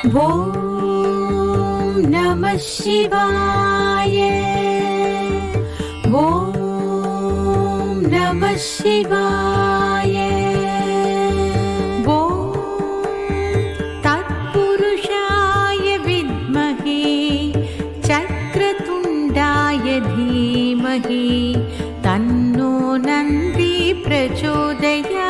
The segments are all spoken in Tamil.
तत्पुरुषाय विद्महे चक्रतुण्डाय धीमहि तन्नो नन्दी प्रचोदया,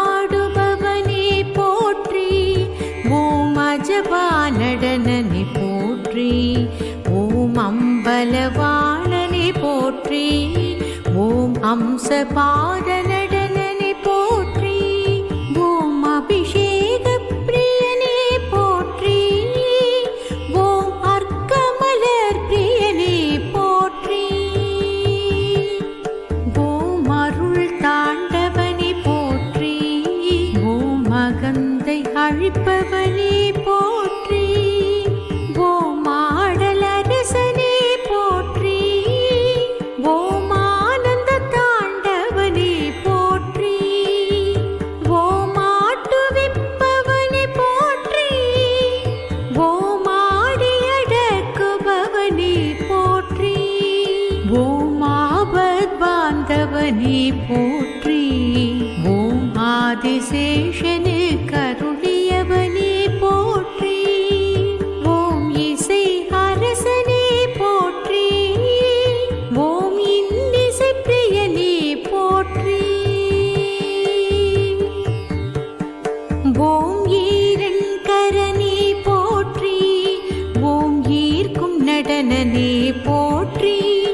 பஞ்சபா நடனனை போற்றி ஓம் அம்பலவாணனை போற்றி ஓம் அம்ச பாதனை அழிப்பவனே போற்றி ஓமாடலரசனே போற்றி ஓமானந்த தாண்டவனே போற்றி ஓமாட்டுவிப்பவனே போற்றி ஓமாடியடக்குபவனே போற்றி ஓமாபத் பாந்தவனே போற்றி ஓம் ஆதிசேஷனு கரு